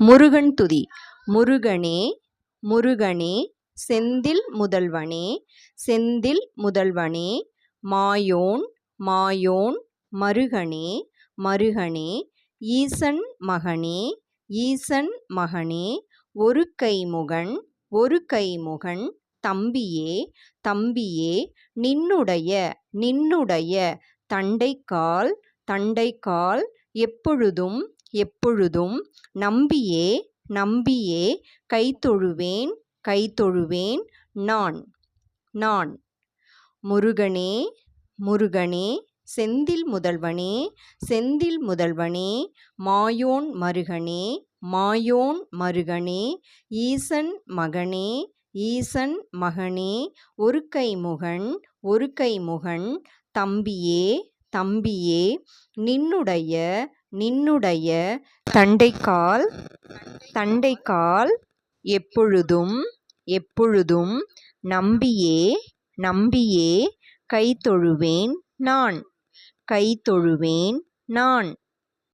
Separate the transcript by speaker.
Speaker 1: முருகன் துதி. முருகனே முருகனே செந்தில் முதல்வனே செந்தில் முதல்வனே மாயோன் மாயோன் மருகனே மருகனே ஈசன் மகனே ஈசன் மகனே ஒரு கைமுகன் ஒரு கைமுகன் தம்பியே தம்பியே நின்னுடைய நின்னுடைய தண்டைக்கால் தண்டைக்கால் எப்பொழுதும் எப்பொழுதும் நம்பியே நம்பியே கைதொழுவேன் கைதொழுவேன் நான் நான். முருகனே முருகனே செந்தில் முதல்வனே செந்தில் முதல்வனே மாயோன் மருகனே மாயோன் மருகனே ஈசன் மகனே ஈசன் மகனே ஒரு கைமுகன் ஒரு கைமுகன் தம்பியே தம்பியே நின்னுடைய நின்னுடைய தண்டைக்கால் தண்டைக்கால் எப்பொழுதும் எப்பொழுதும் நம்பியே நம்பியே கைதொழுவேன் நான் கைதொழுவேன் நான்.